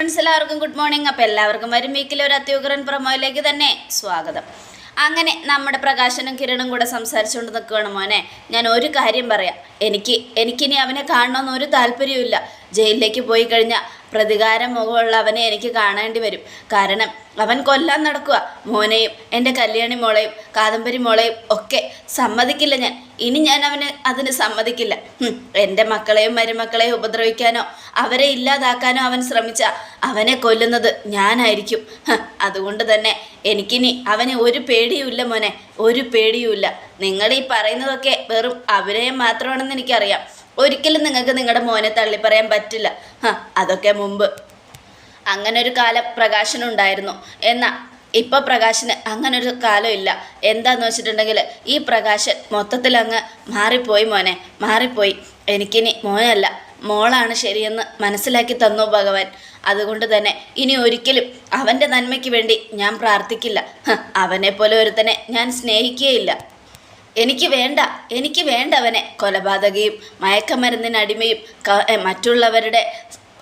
Friends എല്ലാവർക്കും good morning. അപ്പോൾ എല്ലാവർക്കും വരും വീക്കിലെ ഒരു അത്യുഗ്രൻ പ്രമോയിലേക്ക് തന്നെ സ്വാഗതം. അങ്ങനെ നമ്മുടെ പ്രകാശനും കിരണും കൂടെ സംസാരിച്ചുകൊണ്ട് നിൽക്കുകയാണ് മോനെ. ഞാൻ ഒരു കാര്യം പറയാം. എനിക്ക് എനിക്കിനി അവനെ കാണണമെന്ന് ഒരു താല്പര്യമില്ല ജയിലിലേക്ക് പോയി കഴിഞ്ഞാൽ പ്രതികാരം മുഖമുള്ള അവനെ എനിക്ക് കാണേണ്ടി വരും. കാരണം അവൻ കൊല്ലാൻ നടക്കുക മോനെയും എന്റെ കല്യാണി മോളെയും കാദംബരി മോളെയും ഒക്കെ സമ്മതിക്കില്ല ഞാൻ. ഇനി ഞാൻ അവന് അതിന് സമ്മതിക്കില്ല. എന്റെ മക്കളെയും മരുമക്കളെയും ഉപദ്രവിക്കാനോ അവരെ ഇല്ലാതാക്കാനോ അവൻ ശ്രമിച്ച അവനെ കൊല്ലുന്നത് ഞാനായിരിക്കും. അതുകൊണ്ട് തന്നെ എനിക്കിനി അവന് ഒരു പേടിയുമില്ല മോനെ ഒരു പേടിയുമില്ല. നിങ്ങൾ ഈ പറയുന്നതൊക്കെ വെറും അഭിനയം മാത്രമാണെന്ന് എനിക്കറിയാം. ഒരിക്കലും നിങ്ങൾക്ക് നിങ്ങളുടെ മോനെ തള്ളി പറയാൻ പറ്റില്ല അതൊക്കെ മുമ്പ്. അങ്ങനെ ഒരു പ്രകാശനം ഉണ്ടായിരുന്നു എന്നാൽ ഇപ്പോൾ പ്രകാശന് അങ്ങനെ ഒരു കാലമില്ല എന്താന്ന് വെച്ചിട്ടുണ്ടെങ്കിൽ ഈ പ്രകാശൻ മൊത്തത്തിൽ അങ്ങ് മാറിപ്പോയി മോനെ മാറിപ്പോയി. എനിക്കിനി മോനല്ല മോളാണ് ശരിയെന്ന് മനസ്സിലാക്കി തന്നു ഭഗവാൻ. അതുകൊണ്ട് തന്നെ ഇനി ഒരിക്കലും അവന്റെ നന്മയ്ക്ക് വേണ്ടി ഞാൻ പ്രാർത്ഥിക്കില്ല. അവനെ പോലെ ഒരുത്തനെ ഞാൻ സ്നേഹിക്കുകയില്ല എനിക്ക് വേണ്ട എനിക്ക് വേണ്ടവനെ. കൊലപാതകയും മയക്കമരുന്നിനടിമയും മറ്റുള്ളവരുടെ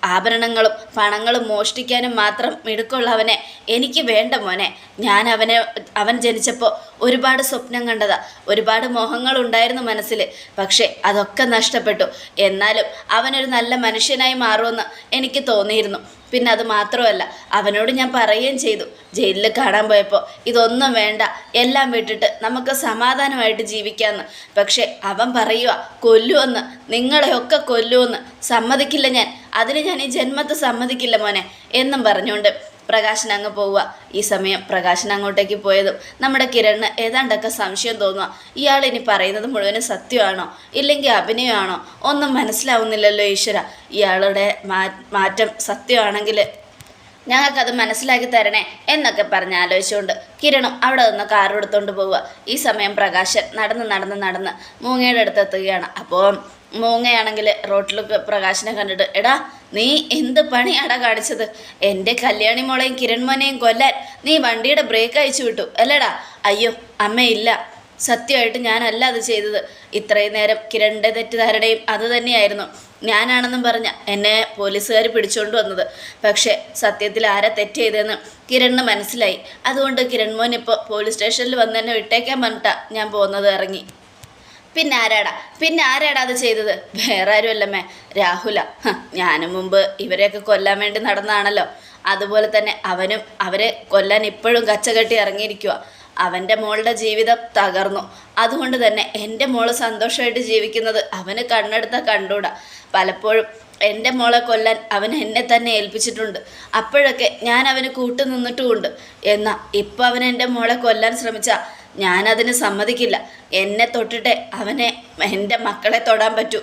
ആഭരണങ്ങളും പണങ്ങളും മോഷ്ടിക്കാനും മാത്രം മിടുക്കുള്ളവനെ എനിക്ക് വേണ്ട മോനെ. ഞാൻ അവനെ അവൻ ജനിച്ചപ്പോൾ ഒരുപാട് സ്വപ്നം കണ്ടതാ. ഒരുപാട് മോഹങ്ങളുണ്ടായിരുന്നു മനസ്സിൽ പക്ഷേ അതൊക്കെ നഷ്ടപ്പെട്ടു. എന്നാലും അവനൊരു നല്ല മനുഷ്യനായി മാറുമെന്ന് എനിക്ക് തോന്നിയിരുന്നു. പിന്നെ അത് മാത്രമല്ല അവനോട് ഞാൻ പറയുകയും ചെയ്തു. ജയിലിൽ കാണാൻ പോയപ്പോൾ ഇതൊന്നും വേണ്ട. എല്ലാം വിട്ടിട്ട് നമുക്ക് സമാധാനമായിട്ട് ജീവിക്കാമെന്ന് പക്ഷേ അവൻ പറയുക കൊല്ലുമെന്ന് നിങ്ങളെയൊക്കെ കൊല്ലുമെന്ന് സമ്മതിക്കില്ല ഞാൻ. അതിന് ഞാൻ ഈ ജന്മത്തെ സമ്മതിക്കില്ല മോനെ എന്നും പറഞ്ഞുകൊണ്ട് പ്രകാശൻ അങ്ങ് പോവുക. ഈ സമയം പ്രകാശൻ അങ്ങോട്ടേക്ക് പോയതും നമ്മുടെ കിരണിന് ഏതാണ്ടൊക്കെ സംശയം തോന്നുക. ഇയാൾ ഇനി പറയുന്നത് മുഴുവനും സത്യമാണോ? ഇല്ലെങ്കിൽ അഭിനയമാണോ? ഒന്നും മനസ്സിലാവുന്നില്ലല്ലോ ഈശ്വര. ഇയാളുടെ മാറ്റം സത്യമാണെങ്കിൽ ഞങ്ങൾക്കത് മനസ്സിലാക്കി തരണേ എന്നൊക്കെ പറഞ്ഞ് ആലോചിച്ചുകൊണ്ട് കിരണും അവിടെ നിന്ന് കാർ എടുത്തുകൊണ്ട് പോവുക. ഈ സമയം പ്രകാശൻ നടന്ന് നടന്ന് നടന്ന് മൂങ്ങയുടെ അടുത്ത് എത്തുകയാണ്. അപ്പോൾ മൂങ്ങയാണെങ്കിൽ റോട്ടിൽ പ്രകാശനെ കണ്ടിട്ട് എടാ നീ എന്ത് പണിയാടാ കാണിച്ചത്? എന്റെ കല്യാണി മോളെയും കിരൺ മോനെയും കൊല്ലാൻ നീ വണ്ടിയുടെ ബ്രേക്ക് അയച്ചു വിട്ടു അല്ലേടാ? അയ്യോ അമ്മയില്ല. സത്യമായിട്ട് ഞാനല്ല അത് ചെയ്തത്. ഇത്രയും നേരം കിരണിന്റെ തെറ്റിദ്ധാരണയും അത് തന്നെയായിരുന്നു. ഞാനാണെന്നും പറഞ്ഞ എന്നെ പോലീസുകാർ പിടിച്ചുകൊണ്ട് വന്നത്. പക്ഷേ സത്യത്തിൽ ആരാ തെറ്റ് ചെയ്തതെന്ന് കിരണിന് മനസ്സിലായി. അതുകൊണ്ട് കിരൺ മോൻ ഇപ്പോൾ പോലീസ് സ്റ്റേഷനിൽ വന്ന് എന്നെ വിട്ടേക്കാൻ പറഞ്ഞിട്ടാ ഞാൻ പോകുന്നത് ഇറങ്ങി. പിന്നെ ആരാടാ? പിന്നെ ആരാടാ അത് ചെയ്തത്? വേറെ ആരുമല്ലമ്മേ. രാഹുല. ഞാനും മുമ്പ് ഇവരെയൊക്കെ കൊല്ലാൻ വേണ്ടി നടന്നതാണല്ലോ. അതുപോലെ തന്നെ അവനും അവരെ കൊല്ലാൻ ഇപ്പോഴും കച്ചകെട്ടി ഇറങ്ങിയിരിക്കുക അവന്റെ മോളുടെ ജീവിതം തകർന്നു. അതുകൊണ്ട് തന്നെ എന്റെ മോൾ സന്തോഷമായിട്ട് ജീവിക്കുന്നത് അവന് കണ്ണെടുത്ത കണ്ടൂടാ പലപ്പോഴും എന്റെ മോളെ കൊല്ലാൻ അവൻ എന്നെ തന്നെ ഏൽപ്പിച്ചിട്ടുണ്ട്. അപ്പോഴൊക്കെ ഞാൻ അവന് കൂട്ടു നിന്നിട്ടുമുണ്ട്. എന്നാൽ ഇപ്പം അവൻ എന്റെ മോളെ കൊല്ലാൻ ശ്രമിച്ചാൽ ഞാനതിന് സമ്മതിക്കില്ല. എന്നെ തൊട്ടിട്ടേ അവനെ എന്റെ മക്കളെ തൊടാൻ പറ്റൂ.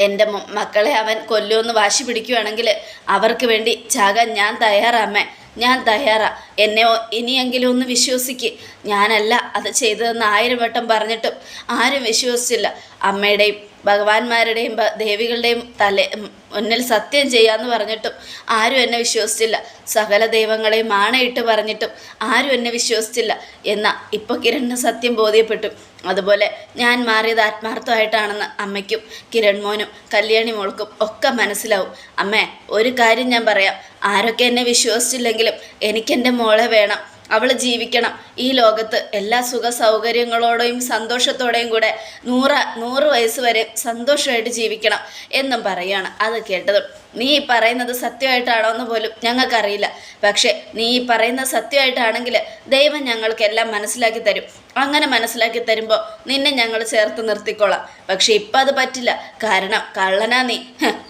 എന്റെ മക്കളെ അവൻ കൊല്ലുമെന്ന് വാശി പിടിക്കുകയാണെങ്കിൽ അവർക്ക് വേണ്ടി ചാകാൻ ഞാൻ തയ്യാറാമേ ഞാൻ തയ്യാറാ. എന്നെ ഇനിയെങ്കിലും ഒന്ന് വിശ്വസിക്ക്. ഞാനല്ല അത് ചെയ്തതെന്ന് ആയിരം വട്ടം പറഞ്ഞിട്ടും ആരും വിശ്വസിച്ചില്ല. അമ്മയുടെയും ഭഗവാന്മാരുടെയും ദേവികളുടെയും തല മുന്നിൽ സത്യം ചെയ്യാന്ന് പറഞ്ഞിട്ടും ആരും എന്നെ വിശ്വസിച്ചില്ല. സകല ദൈവങ്ങളെയും മാണയിട്ട് പറഞ്ഞിട്ടും ആരും എന്നെ വിശ്വസിച്ചില്ല എന്നാൽ ഇപ്പോൾ കിരണിന് സത്യം ബോധ്യപ്പെട്ടു. അതുപോലെ ഞാൻ മാറിയത് ആത്മാർത്ഥമായിട്ടാണെന്ന് അമ്മയ്ക്കും കിരൺ മോനും കല്യാണി മോൾക്കും ഒക്കെ മനസ്സിലാവും. അമ്മേ ഒരു കാര്യം ഞാൻ പറയാം. ആരൊക്കെ എന്നെ വിശ്വസിച്ചില്ലെങ്കിലും എനിക്കെന്റെ മോളെ വേണം. അവൾ ജീവിക്കണം. ഈ ലോകത്ത് എല്ലാ സുഖ സൗകര്യങ്ങളോടെയും സന്തോഷത്തോടെയും കൂടെ നൂറ് നൂറ് വയസ്സ് വരെ സന്തോഷമായിട്ട് ജീവിക്കണം എന്നും പറയാണ്. അത് കേട്ടതും. നീ പറയുന്നത് സത്യമായിട്ടാണോ എന്ന് പോലും ഞങ്ങൾക്കറിയില്ല. പക്ഷേ നീ പറയുന്നത് സത്യമായിട്ടാണെങ്കിൽ ദൈവം ഞങ്ങൾക്കെല്ലാം മനസ്സിലാക്കി തരും. അങ്ങനെ മനസ്സിലാക്കി തരുമ്പോൾ നിന്നെ ഞങ്ങൾ ചേർത്ത് നിർത്തിക്കോളാം. പക്ഷെ ഇപ്പം അത് പറ്റില്ല. കാരണം കള്ളനാ നീ.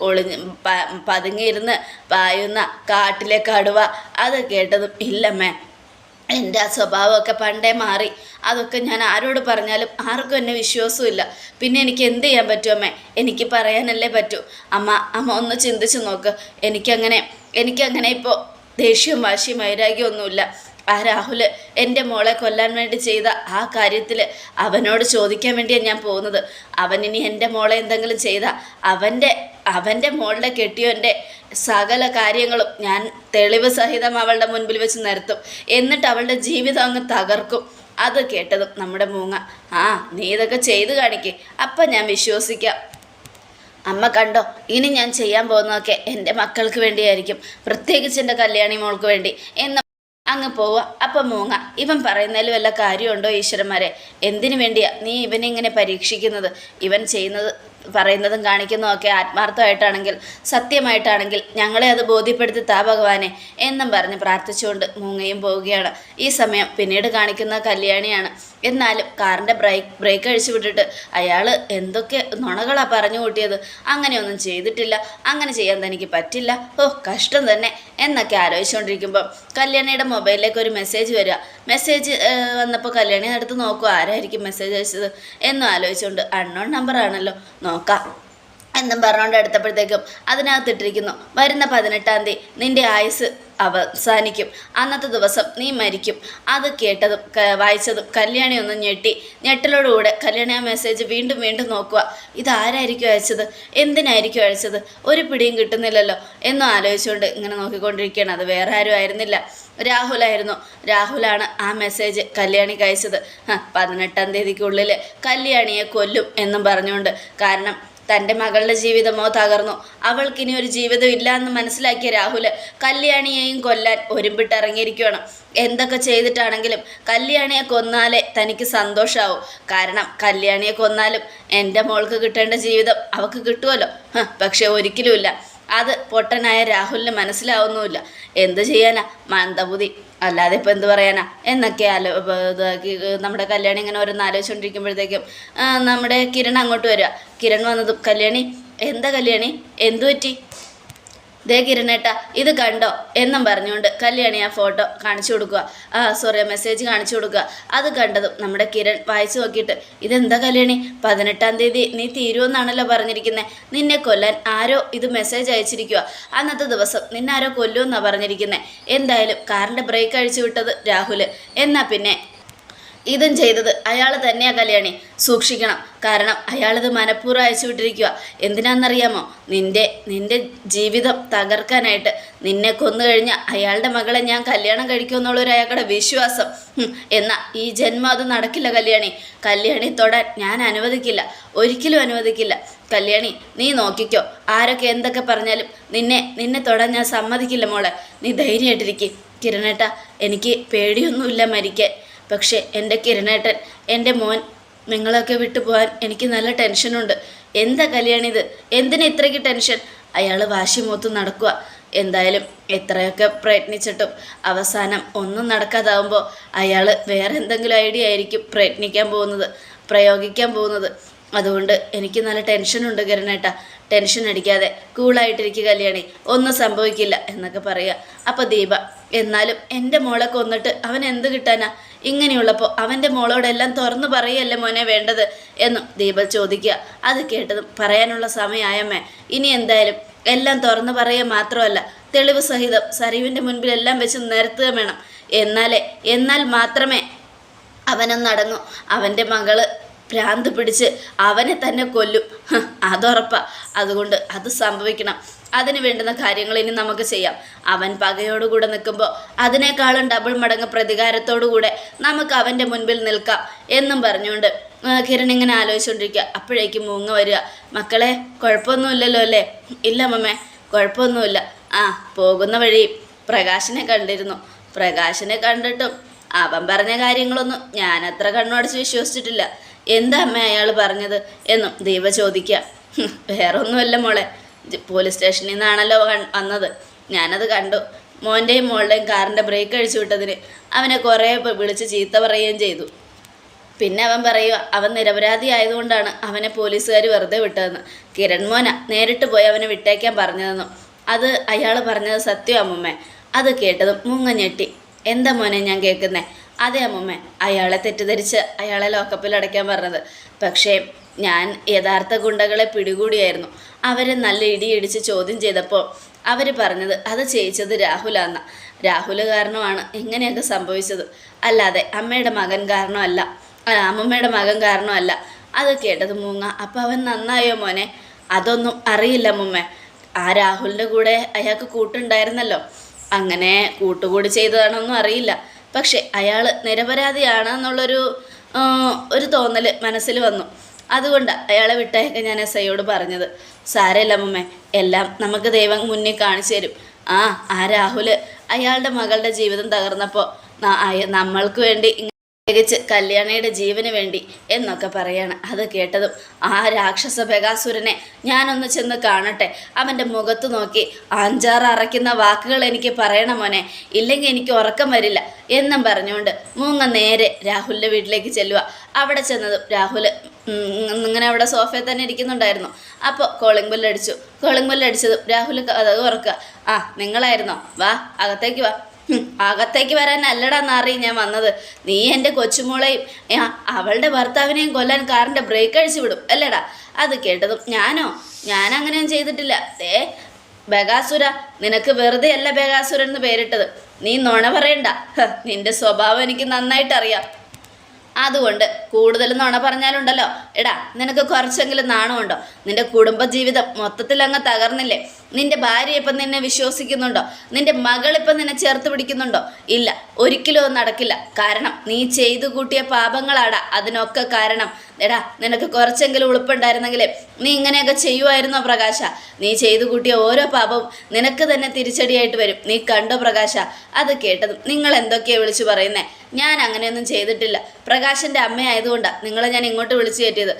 ഒളിഞ്ഞ് പതുങ്ങിയിരുന്ന് പായുന്ന കാട്ടിലെ കടുവ അത് കേട്ടതും ഇല്ലമ്മേ. എന്റെ ആ സ്വഭാവമൊക്കെ പണ്ടേ മാറി. അതൊക്കെ ഞാൻ ആരോട് പറഞ്ഞാലും ആർക്കും എന്നെ വിശ്വാസമില്ല പിന്നെ എനിക്ക് എന്ത് ചെയ്യാൻ പറ്റും അമ്മേ? എനിക്ക് പറയാനല്ലേ പറ്റൂ. അമ്മ അമ്മ ഒന്ന് ചിന്തിച്ച് നോക്ക്. എനിക്കങ്ങനെ എനിക്കങ്ങനെ ഇപ്പോൾ ദേഷ്യവും വാശിയും വൈരാഗ്യമൊന്നുമില്ല. ആ രാഹുൽ എന്റെ മോളെ കൊല്ലാൻ വേണ്ടി ചെയ്ത ആ കാര്യത്തിൽ അവനോട് ചോദിക്കാൻ വേണ്ടിയാണ് ഞാൻ പോകുന്നത്. അവൻ ഇനി എന്റെ മോളെ എന്തെങ്കിലും ചെയ്ത അവന്റെ അവന്റെ മോളുടെ കെട്ടിയോന്റെ സകല കാര്യങ്ങളും ഞാൻ തെളിവ് സഹിതം അവളുടെ മുൻപിൽ വെച്ച് നിരത്തും. എന്നിട്ട് അവളുടെ ജീവിതം അങ്ങ് തകർക്കും. അത് കേട്ടതും നമ്മുടെ മൂങ്ങ ആ നീ ഇതൊക്കെ ചെയ്ത് കാണിക്കേ. അപ്പം ഞാൻ വിശ്വസിക്കാം. അമ്മ കണ്ടോ ഇനി ഞാൻ ചെയ്യാൻ പോകുന്നതൊക്കെ എന്റെ മക്കൾക്ക് വേണ്ടിയായിരിക്കും. പ്രത്യേകിച്ച് എന്റെ കല്യാണി മോൾക്ക് വേണ്ടി. എന്ന് അങ്ങ് പോവുക. അപ്പം മൂങ്ങ ഇവൻ പറയുന്നതിൽ വല്ല കാര്യമുണ്ടോ ഈശ്വരന്മാരെ? എന്തിനു വേണ്ടിയാ നീ ഇവനെ ഇങ്ങനെ പരീക്ഷിക്കുന്നത്? ഇവൻ ചെയ്യുന്നത് പറയുന്നതും കാണിക്കുന്നതും ഒക്കെ ആത്മാർത്ഥമായിട്ടാണെങ്കിൽ സത്യമായിട്ടാണെങ്കിൽ ഞങ്ങളെ അത് ബോധ്യപ്പെടുത്തി താ ഭഗവാനെ എന്നും പറഞ്ഞ് പ്രാർത്ഥിച്ചുകൊണ്ട് മൂങ്ങയും പോവുകയാണ്. ഈ സമയം പിന്നീട് കാണിക്കുന്ന കല്യാണിയാണ്. എന്നാലും കാറിന്റെ ബ്രേക്ക് ബ്രേക്ക് അഴിച്ചു വിട്ടിട്ട് അയാൾ എന്തൊക്കെ നുണകളാണ് പറഞ്ഞു കൂട്ടിയത്? അങ്ങനെയൊന്നും ചെയ്തിട്ടില്ല. അങ്ങനെ ചെയ്യാൻ തനിക്ക് പറ്റില്ല. ഓ കഷ്ടം തന്നെ എന്നൊക്കെ ആലോചിച്ചുകൊണ്ടിരിക്കുമ്പോൾ കല്യാണിയുടെ മൊബൈലിലേക്ക് ഒരു മെസ്സേജ് വരിക. മെസ്സേജ് വന്നപ്പോൾ കല്യാണി അടുത്ത് നോക്കുക ആരായിരിക്കും മെസ്സേജ് അയച്ചത്? എന്നും ആലോചിച്ചുകൊണ്ട് അൺനോൺ നമ്പറാണല്ലോ. നോക്കാം എന്നും പറഞ്ഞുകൊണ്ട് എടുത്തപ്പോഴത്തേക്കും അതിനകത്തിട്ടിരിക്കുന്നു. വരുന്ന പതിനെട്ടാം തീയതി നിന്റെ ആയുസ് അവസാനിക്കും. അന്നത്തെ ദിവസം നീ മരിക്കും. അത് കേട്ടതും വായിച്ചതും കല്യാണി ഒന്ന് ഞെട്ടി. ഞെട്ടലോടുകൂടെ കല്യാണി ആ മെസ്സേജ് വീണ്ടും വീണ്ടും നോക്കുക. ഇതാരായിരിക്കും അയച്ചത്? എന്തിനായിരിക്കും അയച്ചത്? ഒരു പിടിയും കിട്ടുന്നില്ലല്ലോ എന്നും ആലോചിച്ചുകൊണ്ട് ഇങ്ങനെ നോക്കിക്കൊണ്ടിരിക്കുകയാണ്. അത് വേറെ ആരും ആയിരുന്നില്ല. രാഹുലായിരുന്നു. രാഹുലാണ് ആ മെസ്സേജ് കല്യാണിക്ക് അയച്ചത്. പതിനെട്ടാം തീയതിക്കുള്ളിൽ കല്യാണിയെ കൊല്ലും എന്നും പറഞ്ഞുകൊണ്ട്. കാരണം തന്റെ മകളുടെ ജീവിതമോ തകർന്നു. അവൾക്കിനി ഒരു ജീവിതം ഇല്ല എന്ന് മനസ്സിലാക്കിയ രാഹുൽ കല്യാണിയെയും കൊല്ലാൻ ഒരുമ്പിട്ടിറങ്ങിയിരിക്കുകയാണ്. എന്തൊക്കെ ചെയ്തിട്ടാണെങ്കിലും കല്യാണിയെ കൊന്നാലേ തനിക്ക് സന്തോഷമാവും കാരണം കല്യാണിയെ കൊന്നാലും എന്റെ മോൾക്ക് കിട്ടേണ്ട ജീവിതം അവൾക്ക് കിട്ടുമല്ലോ പക്ഷേ ഒരിക്കലുമില്ല. അത് പൊട്ടനായ രാഹുലിന് മനസ്സിലാവുന്നുമില്ല. എന്ത് ചെയ്യാനാ? മന്ദബുദ്ധി. അല്ലാതെ ഇപ്പം എന്ത് പറയാനാ? എന്നൊക്കെ ആലോ ഇതാക്കി നമ്മുടെ കല്യാണി ഇങ്ങനെ ഓരോന്ന് ആലോചിച്ചുകൊണ്ടിരിക്കുമ്പോഴത്തേക്കും നമ്മുടെ കിരൺ അങ്ങോട്ട് വരിക കിരൺ വന്നത് കല്യാണി എന്താ കല്യാണി? എന്തു പറ്റി? ദേ കിരണേട്ട ഇത് കണ്ടോ? എന്നും പറഞ്ഞുകൊണ്ട് കല്യാണി ആ ഫോട്ടോ കാണിച്ചു കൊടുക്കുക. ആ സോറി മെസ്സേജ് കാണിച്ചു കൊടുക്കുക. അത് കണ്ടതും നമ്മുടെ കിരൺ വായിച്ചു നോക്കിയിട്ട് ഇതെന്താ കല്യാണി? പതിനെട്ടാം തീയതി നീ തീരുമെന്നാണല്ലോ പറഞ്ഞിരിക്കുന്നത് നിന്നെ കൊല്ലാൻ ആരോ ഇത് മെസ്സേജ് അയച്ചിരിക്കുക അന്നത്തെ ദിവസം നിന്നാരോ കൊല്ലുമെന്നാണ് പറഞ്ഞിരിക്കുന്നത് എന്തായാലും കാറിന്റെ ബ്രേക്ക് അഴിച്ചു വിട്ടത് രാഹുൽ എന്നാൽ പിന്നെ ഇതും ചെയ്തത്. അയാൾ തന്നെയാ കല്യാണി. സൂക്ഷിക്കണം. കാരണം അയാളിത് മനഃപൂർവം അയച്ചു വിട്ടിരിക്കുക എന്തിനാണെന്നറിയാമോ നിന്റെ നിന്റെ ജീവിതം തകർക്കാനായിട്ട് നിന്നെ കൊന്നു കഴിഞ്ഞാൽ അയാളുടെ മകളെ ഞാൻ കല്യാണം കഴിക്കുമെന്നുള്ളൊരു അയാളുടെ വിശ്വാസം. എന്നാൽ എന്നാ ഈ ജന്മം അത് നടക്കില്ല കല്യാണി. കല്യാണി തൊടാൻ ഞാൻ അനുവദിക്കില്ല. ഒരിക്കലും അനുവദിക്കില്ല. കല്യാണി നീ നോക്കിക്കോ. ആരൊക്കെ എന്തൊക്കെ പറഞ്ഞാലും നിന്നെ നിന്നെ തൊടാൻ ഞാൻ സമ്മതിക്കില്ല മോളെ. നീ ധൈര്യമായിട്ടിരിക്കും. കിരണേട്ട എനിക്ക് പേടിയൊന്നുമില്ല മരിക്കാൻ. പക്ഷേ എന്റെ കിരണേട്ടൻ എന്റെ മോൻ നിങ്ങളൊക്കെ വിട്ടു പോകാൻ എനിക്ക് നല്ല ടെൻഷനുണ്ട്. എന്താ കല്യാണിത്? എന്തിനാ ഇത്രയ്ക്ക് ടെൻഷൻ? അയാൾ വാശി മൂത്ത് നടക്കുക. എന്തായാലും എത്രയൊക്കെ പ്രയത്നിച്ചിട്ടും അവസാനം ഒന്നും നടക്കാതാവുമ്പോൾ അയാൾ വേറെ എന്തെങ്കിലും ഐഡിയ ആയിരിക്കും പ്രയത്നിക്കാൻ പോകുന്നത് പ്രയോഗിക്കാൻ പോകുന്നത്. അതുകൊണ്ട് എനിക്ക് നല്ല ടെൻഷനുണ്ട് കിരണേട്ട. ടെൻഷൻ അടിക്കാതെ കൂളായിട്ടിരിക്കുക കല്യാണി. ഒന്നും സംഭവിക്കില്ല എന്നൊക്കെ പറയുക അപ്പോൾ ദീപ എന്നാലും എന്റെ മോളെ കൊന്നിട്ട് അവൻ എന്ത് കിട്ടാനാ? ഇങ്ങനെയുള്ളപ്പോൾ അവന്റെ മോളോടെല്ലാം തുറന്നു പറയല്ലേ മോനെ വേണ്ടത് എന്നും ദീപ ചോദിക്കുക. അത് കേട്ടതും പറയാനുള്ള സമയമായമ്മേ. ഇനി എന്തായാലും എല്ലാം തുറന്നു പറയുക മാത്രമല്ല തെളിവ് സഹിതം സരീവിന്റെ മുൻപിൽ എല്ലാം വെച്ച് നിരത്തുക വേണം. എന്നാലേ എന്നാൽ മാത്രമേ അവനൊന്നടങ്ങും അവന്റെ മകൾ ഭ്രാന്ത് പിടിച്ച് അവനെ തന്നെ കൊല്ലും. അതുറപ്പാ. അതുകൊണ്ട് അത് സംഭവിക്കണം. അതിന് വേണ്ടുന്ന കാര്യങ്ങൾ ഇനി നമുക്ക് ചെയ്യാം. അവൻ പകയോടുകൂടെ നിൽക്കുമ്പോൾ അതിനേക്കാളും ഡബിൾ മടങ്ങ് പ്രതികാരത്തോടുകൂടെ നമുക്ക് അവന്റെ മുൻപിൽ നിൽക്കാം എന്നും പറഞ്ഞുകൊണ്ട് കിരൺ ഇങ്ങനെ ആലോചിച്ചുകൊണ്ടിരിക്കുക. അപ്പോഴേക്കും മൂങ്ങ വരിക. മക്കളെ കുഴപ്പമൊന്നുമില്ലല്ലോ അല്ലേ? ഇല്ല മമ്മേ കുഴപ്പമൊന്നുമില്ല. ആ പോകുന്ന വഴി പ്രകാശിനെ കണ്ടിരുന്നു. പ്രകാശിനെ കണ്ടിട്ടും അവൻ പറഞ്ഞ കാര്യങ്ങളൊന്നും ഞാൻ അത്ര കണ്ണുടച്ച് വിശ്വസിച്ചിട്ടില്ല. എന്താ അമ്മ അയാൾ പറഞ്ഞത് എന്നും ദൈവ ചോദിക്കുക. വേറൊന്നുമല്ല മോളെ. പോലീസ് സ്റ്റേഷനിൽ നിന്നാണല്ലോ വന്നത്. ഞാനത് കണ്ടു. മോന്റെയും മോളുടെയും കാറിന്റെ ബ്രേക്ക് അഴിച്ചു വിട്ടതിന് അവനെ കുറേ വിളിച്ച് ചീത്ത പറയുകയും ചെയ്തു. പിന്നെ അവൻ പറയുക അവൻ നിരപരാധി ആയതുകൊണ്ടാണ് അവനെ പോലീസുകാർ വെറുതെ വിട്ടതെന്ന്. കിരൺ മോന നേരിട്ട് പോയി അവനെ വിട്ടേക്കാൻ പറഞ്ഞതെന്നും. അത് അയാൾ പറഞ്ഞത് സത്യം അമ്മുമ്മേ. അത് കേട്ടതും മുങ്ങ ഞെട്ടി. എന്താ മോനെ ഞാൻ കേൾക്കുന്നേ? അതെ അമ്മുമ്മേ അയാളെ തെറ്റിദ്ധരിച്ച് അയാളെ ലോക്കപ്പിൽ അടയ്ക്കാൻ പറഞ്ഞത്. പക്ഷേ ഞാൻ യഥാർത്ഥ ഗുണ്ടകളെ പിടികൂടിയായിരുന്നു. അവരെ നല്ല ഇടിയിടിച്ച് ചോദ്യം ചെയ്തപ്പോൾ അവർ പറഞ്ഞത് അത് ചെയ്യിച്ചത് രാഹുലാന്ന. രാഹുൽ കാരണമാണ് ഇങ്ങനെയൊക്കെ സംഭവിച്ചത്. അല്ലാതെ അമ്മയുടെ മകൻ കാരണമല്ല അമ്മമ്മയുടെ മകൻ കാരണമല്ല. അത് കേട്ടത് മൂങ്ങ. അപ്പം അവൻ നന്നായോ മോനെ? അതൊന്നും അറിയില്ല മുമ്മേ ആ രാഹുലിന്റെ കൂടെ അയാൾക്ക് കൂട്ടുണ്ടായിരുന്നല്ലോ. അങ്ങനെ കൂട്ടുകൂടി ചെയ്തതാണൊന്നും അറിയില്ല. പക്ഷേ അയാൾ നിരപരാധിയാണ് എന്നുള്ളൊരു ഒരു തോന്നൽ മനസ്സിൽ വന്നു. അതുകൊണ്ട് അയാളെ വിട്ടയക്കാൻ ഞാൻ എസ് ഐയോട് പറഞ്ഞത് സാരമില്ല അമ്മമ്മേ എല്ലാം നമുക്ക് ദൈവം മുന്നിൽ കാണിച്ചു തരും. ആ ആ രാഹുൽ അയാളുടെ മകളുടെ ജീവിതം തകർന്നപ്പോൾ നമ്മൾക്ക് വേണ്ടി തികച്ച് കല്യാണയുടെ ജീവന് വേണ്ടി എന്നൊക്കെ പറയാണ്. അത് കേട്ടതും ആ രാക്ഷസ ബകാസുരനെ ഞാനൊന്ന് ചെന്ന് കാണട്ടെ. അവന്റെ മുഖത്ത് നോക്കി അഞ്ചാറ് അറയ്ക്കുന്ന വാക്കുകൾ എനിക്ക് പറയണം മോനെ. ഇല്ലെങ്കിൽ എനിക്ക് ഉറക്കം വരില്ല എന്നും പറഞ്ഞുകൊണ്ട് മൂങ്ങ നേരെ രാഹുലിന്റെ വീട്ടിലേക്ക് ചെല്ലുക അവിടെ ചെന്നതും രാഹുൽ ഇങ്ങനെ അവിടെ സോഫയിൽ തന്നെ ഇരിക്കുന്നുണ്ടായിരുന്നു. അപ്പോൾ കോളിംഗ് ബെല്ലടിച്ചു കോളിംഗ് ബെല്ലടിച്ചതും രാഹുൽ അത് ഉറക്കുക ആ നിങ്ങളായിരുന്നോ? വാ അകത്തേക്ക് വാ. അകത്തേക്ക് വരാൻ അല്ലടാ നാറി ഞാൻ വന്നത്. നീ എന്റെ കൊച്ചുമോളെയും അവളുടെ ഭർത്താവിനെയും കൊല്ലാൻ കാറിന്റെ ബ്രേക്ക് അഴിച്ചു വിടും അല്ലേടാ? അത് കേട്ടതും ഞാനോ? ഞാൻ അങ്ങനെയൊന്നും ചെയ്തിട്ടില്ല. ഏ ബഗാസുര നിനക്ക് വെറുതെ അല്ല ബഗാസുര എന്ന് പേരിട്ടത്. നീ നുണ പറയണ്ട. നിന്റെ സ്വഭാവം എനിക്ക് നന്നായിട്ട് അറിയാം അതുകൊണ്ട് കൂടുതൽ നുണ പറഞ്ഞാലുണ്ടല്ലോ. എടാ നിനക്ക് കുറച്ചെങ്കിലും നാണമുണ്ടോ? നിന്റെ കുടുംബജീവിതം മൊത്തത്തിൽ അങ്ങ് തകർന്നില്ലേ? നിന്റെ ഭാര്യ ഇപ്പം നിന്നെ വിശ്വസിക്കുന്നുണ്ടോ? നിന്റെ മകൾ മകളിപ്പം നിന്നെ ചേർത്ത് പിടിക്കുന്നുണ്ടോ? ഇല്ല ഒരിക്കലും അത് നടക്കില്ല. കാരണം നീ ചെയ്തു കൂട്ടിയ പാപങ്ങളാടാ അതിനൊക്കെ കാരണം. എടാ നിനക്ക് കുറച്ചെങ്കിലും ഉളുപ്പുണ്ടായിരുന്നെങ്കിൽ നീ ഇങ്ങനെയൊക്കെ ചെയ്യുമായിരുന്നോ പ്രകാശ? നീ ചെയ്തു കൂട്ടിയ ഓരോ പാപവും നിനക്ക് തന്നെ തിരിച്ചടിയായിട്ട് വരും. നീ കണ്ടോ പ്രകാശ? അത് കേട്ടത് നിങ്ങൾ എന്തൊക്കെയാണ് വിളിച്ചു പറയുന്നേ? ഞാൻ അങ്ങനെയൊന്നും ചെയ്തിട്ടില്ല. പ്രകാശന്റെ അമ്മയായതുകൊണ്ടാണ് നിങ്ങളെ ഞാൻ ഇങ്ങോട്ട് വിളിച്ചു കയറ്റിയത്.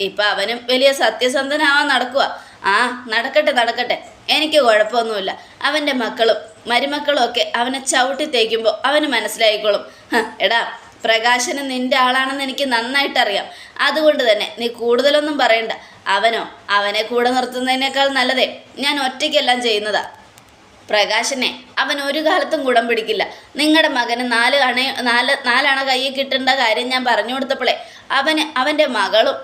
ഇപ്പം അവനും വലിയ സത്യസന്ധനാവാൻ നടക്കുക ആ നടക്കട്ടെ നടക്കട്ടെ. എനിക്ക് കുഴപ്പമൊന്നുമില്ല. അവന്റെ മക്കളും മരുമക്കളും ഒക്കെ അവനെ ചവിട്ടി തേക്കുമ്പോൾ അവന് മനസ്സിലായിക്കോളും. എടാ പ്രകാശന് നിന്റെ ആളാണെന്ന് എനിക്ക് നന്നായിട്ടറിയാം. അതുകൊണ്ട് തന്നെ നീ കൂടുതലൊന്നും പറയണ്ട. അവനോ? അവനെ കൂടെ നിർത്തുന്നതിനേക്കാൾ നല്ലതേ. ഞാൻ ഒറ്റയ്ക്കെല്ലാം ചെയ്യുന്നതാ. പ്രകാശനെ അവൻ ഒരു കാലത്തും ഗുണം പിടിക്കില്ല. നിങ്ങളുടെ മകന് നാല് അണ നാല് നാലണ കയ്യിൽ കിട്ടേണ്ട കാര്യം ഞാൻ പറഞ്ഞു കൊടുത്തപ്പോഴേ അവന് അവന്റെ മകളും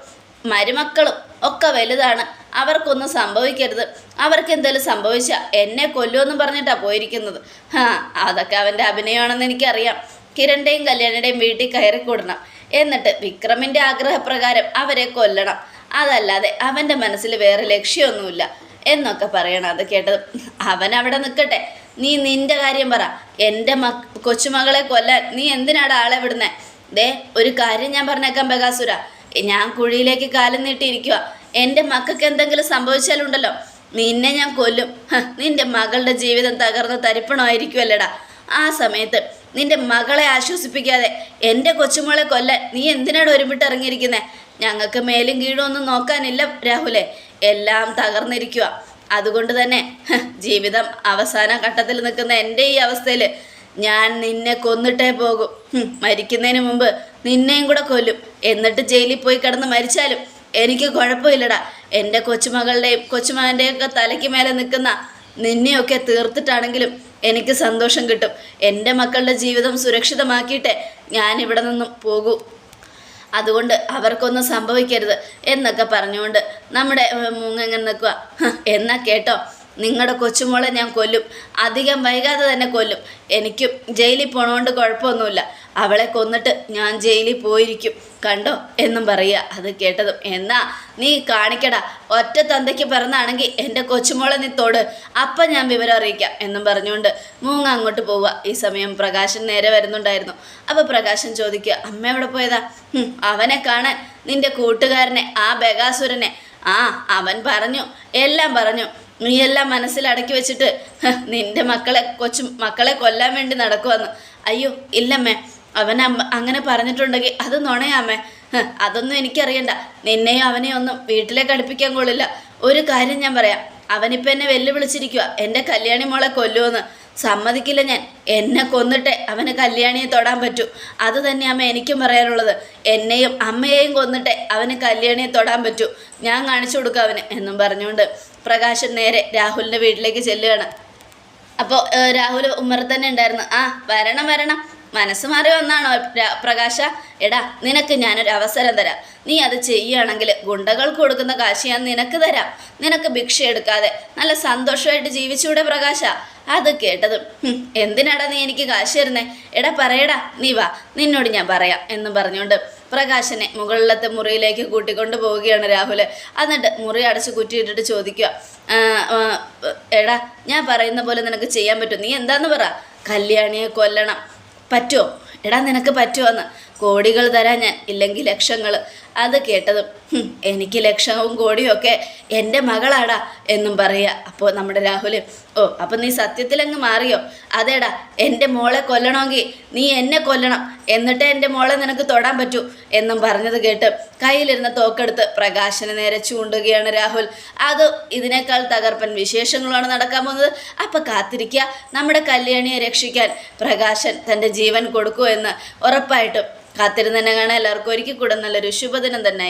മരുമക്കളും ഒക്കെ വലുതാണ്. അവർക്കൊന്നും സംഭവിക്കരുത്. അവർക്ക് എന്തെങ്കിലും സംഭവിച്ചാൽ എന്നെ കൊല്ലുമെന്നും പറഞ്ഞിട്ടാണ് പോയിരിക്കുന്നത്. ഹാ അതൊക്കെ അവന്റെ അഭിനയമാണെന്ന് എനിക്കറിയാം. കിരണിന്റെയും കല്യാണിയുടെയും വീട്ടിൽ കയറി കൂടണം. എന്നിട്ട് വിക്രമിന്റെ ആഗ്രഹപ്രകാരം അവരെ കൊല്ലണം. അതല്ലാതെ അവന്റെ മനസ്സിൽ വേറെ ലക്ഷ്യമൊന്നുമില്ല എന്നൊക്കെ പറയണം അത് കേട്ടത്. അവൻ അവിടെ നിൽക്കട്ടെ. നീ നിന്റെ കാര്യം പറ. എന്റെ മ കൊച്ചുമകളെ കൊല്ലാൻ നീ എന്തിനാണ് ആളെ വിടുന്നേ? ദേ ഒരു കാര്യം ഞാൻ പറഞ്ഞേക്കാം ബകാസുര ഞാൻ കുഴിയിലേക്ക് കാലം നീട്ടിയിരിക്കുക എന്റെ മക്കൾക്ക് എന്തെങ്കിലും സംഭവിച്ചാലുണ്ടല്ലോ. നിന്നെ ഞാൻ കൊല്ലും. നിന്റെ മകളുടെ ജീവിതം തകർന്ന് തരിപ്പണമായിരിക്കുമല്ലടാ ആ സമയത്ത് നിന്റെ മകളെ ആശ്വസിപ്പിക്കാതെ എന്റെ കൊച്ചുമോളെ കൊല്ല നീ എന്തിനാണ് ഒരുമിട്ട് ഇറങ്ങിയിരിക്കുന്നത് ഞങ്ങൾക്ക് മേലും കീഴും ഒന്നും നോക്കാനില്ല രാഹുലെ. എല്ലാം തകർന്നിരിക്കുക അതുകൊണ്ട് തന്നെ ജീവിതം അവസാന ഘട്ടത്തിൽ നിൽക്കുന്ന എന്റെ ഈ അവസ്ഥയിൽ ഞാൻ നിന്നെ കൊന്നിട്ടേ പോകും. മരിക്കുന്നതിന് മുമ്പ് നിന്നെയും കൂടെ കൊല്ലും. എന്നിട്ട് ജയിലിൽ പോയി കിടന്ന് മരിച്ചാലും എനിക്ക് കുഴപ്പമില്ലടാ. എന്റെ കൊച്ചുമകളുടെയും കൊച്ചുമകന്റെയും ഒക്കെ തലയ്ക്ക് മേലെ നിൽക്കുന്ന നിന്നെയൊക്കെ തീർത്തിട്ടാണെങ്കിലും എനിക്ക് സന്തോഷം കിട്ടും. എന്റെ മക്കളുടെ ജീവിതം സുരക്ഷിതമാക്കിയിട്ടേ ഞാൻ ഇവിടെ നിന്നും പോകൂ. അതുകൊണ്ട് അവർക്കൊന്നും സംഭവിക്കരുത് എന്നൊക്കെ പറഞ്ഞുകൊണ്ട് നമ്മുടെ ഏഹ്, മൂങ്ങ ഇങ്ങനെ നിൽക്കുക. "ഹ്, എന്നാ കേട്ടോ? നിങ്ങളുടെ കൊച്ചുമോളെ ഞാൻ കൊല്ലും. അധികം വൈകാതെ തന്നെ കൊല്ലും. എനിക്കും ജയിലിൽ പോണോണ്ട് കുഴപ്പമൊന്നുമില്ല അവളെ കൊന്നിട്ട് ഞാൻ ജയിലിൽ പോയിരിക്കും. കണ്ടോ? എന്നും പറയുക. അത് കേട്ടതും. എന്നാ നീ കാണിക്കടാ. ഒറ്റ തന്തയ്ക്ക് പിറന്നാണെങ്കിൽ എന്റെ കൊച്ചുമോളെ നീ തൊട്. അപ്പം ഞാൻ വിവരം അറിയിക്കാം. എന്നും പറഞ്ഞുകൊണ്ട് മൂങ്ങ അങ്ങോട്ട് പോവുക. ഈ സമയം പ്രകാശൻ നേരെ വരുന്നുണ്ടായിരുന്നു. അപ്പോൾ പ്രകാശൻ ചോദിക്കുക അമ്മ എവിടെ പോയതാ? അവനെ കാണാൻ. നിന്റെ കൂട്ടുകാരനെ ആ ബഗാസുരനെ. ആ അവൻ പറഞ്ഞു. എല്ലാം പറഞ്ഞു. നീ എല്ലാം മനസ്സിൽ അടക്കി വെച്ചിട്ട് നിന്റെ മക്കളെ കൊച്ചു മക്കളെ കൊല്ലാൻ വേണ്ടി നടക്കുവന്ന്. അയ്യോ ഇല്ലമ്മേ. അവൻ അങ്ങനെ പറഞ്ഞിട്ടുണ്ടെങ്കിൽ അത് നുണയാമ്മേ. അതൊന്നും എനിക്കറിയണ്ട. നിന്നെയും അവനെയും ഒന്നും വീട്ടിലേക്ക് അടുപ്പിക്കാൻ കൊള്ളില്ല. ഒരു കാര്യം ഞാൻ പറയാം. അവനിപ്പോൾ എന്നെ വെല്ലുവിളിച്ചിരിക്കുക എന്റെ കല്യാണി മോളെ കൊല്ലുമെന്ന് സമ്മതിക്കില്ല ഞാൻ. എന്നെ കൊന്നിട്ട് അവന് കല്യാണിയെ തൊടാൻ പറ്റൂ. അത് തന്നെ അമ്മ എനിക്കും പറയാനുള്ളത്. എന്നെയും അമ്മയെയും കൊന്നിട്ട് അവന് കല്യാണിയെ തൊടാൻ പറ്റൂ. ഞാൻ കാണിച്ചു കൊടുക്കാം അവന് എന്നും പറഞ്ഞുകൊണ്ട്. പ്രകാശൻ നേരെ രാഹുലിന്റെ വീട്ടിലേക്ക് ചെല്ലുകയാണ്. അപ്പോൾ രാഹുൽ ഉമ്മറ തന്നെ ഉണ്ടായിരുന്നു. ആ വരണം വരണം. മനസ്സ് മാറി വന്നാണോ പ്രകാശ? എടാ നിനക്ക് ഞാനൊരു അവസരം തരാം. നീ അത് ചെയ്യുകയാണെങ്കിൽ ഗുണ്ടകൾക്ക് കൊടുക്കുന്ന കാശ് ഞാൻ നിനക്ക് തരാം. നിനക്ക് ഭിക്ഷ എടുക്കാതെ നല്ല സന്തോഷമായിട്ട് ജീവിച്ചൂടെ പ്രകാശ? അത് കേട്ടതും എന്തിനാടാ നീ എനിക്ക് കാശ് തരുന്നേ? എടാ പറയടാ നീ വാ നിന്നോട് ഞാൻ പറയാം എന്നും പറഞ്ഞുകൊണ്ട് പ്രകാശനെ മുകളിലത്തെ മുറിയിലേക്ക് കൂട്ടിക്കൊണ്ട് പോവുകയാണ് രാഹുൽ എന്നിട്ട് മുറി അടച്ച് കുറ്റിയിട്ടിട്ട് ചോദിക്കുക "ആ, ആ, എടാ ഞാൻ പറയുന്ന പോലെ നിനക്ക് ചെയ്യാൻ പറ്റും. നീ എന്താന്ന് പറ? കല്യാണിയെ കൊല്ലണം. പറ്റുമോ എടാ നിനക്ക് പറ്റുമോ എന്ന് കോടികൾ തരാൻ ഞാൻ ഇല്ലെങ്കിൽ ലക്ഷങ്ങൾ. അത് കേട്ടതും എനിക്ക് ലക്ഷവും കോടിയും ഒക്കെ എന്റെ മകളാടാ എന്നും പറയുക. അപ്പോൾ നമ്മുടെ രാഹുൽ ഓ അപ്പം നീ സത്യത്തിലങ്ങ് മാറിയോ? അതേടാ എന്റെ മോളെ കൊല്ലണമെങ്കിൽ നീ എന്നെ കൊല്ലണം. എന്നിട്ട് എന്റെ മോളെ നിനക്ക് തൊടാൻ പറ്റൂ എന്നും പറഞ്ഞത് കേട്ട് കയ്യിലിരുന്ന തോക്കെടുത്ത് പ്രകാശന് നേരെ ചൂണ്ടുകയാണ് രാഹുൽ. അത് ഇതിനേക്കാൾ തകർപ്പൻ വിശേഷങ്ങളാണ് നടക്കാൻ പോകുന്നത്. അപ്പം കാത്തിരിക്കുക. നമ്മുടെ കല്യാണിയെ രക്ഷിക്കാൻ പ്രകാശൻ തന്റെ ജീവൻ കൊടുക്കൂ എന്ന് ഉറപ്പായിട്ടും കാത്തിരുന്ന് തന്നെ കാണാൻ എല്ലാവർക്കും ഒരിക്കൽ കൂടെ നല്ലൊരു ശുഭദിനം തന്നെ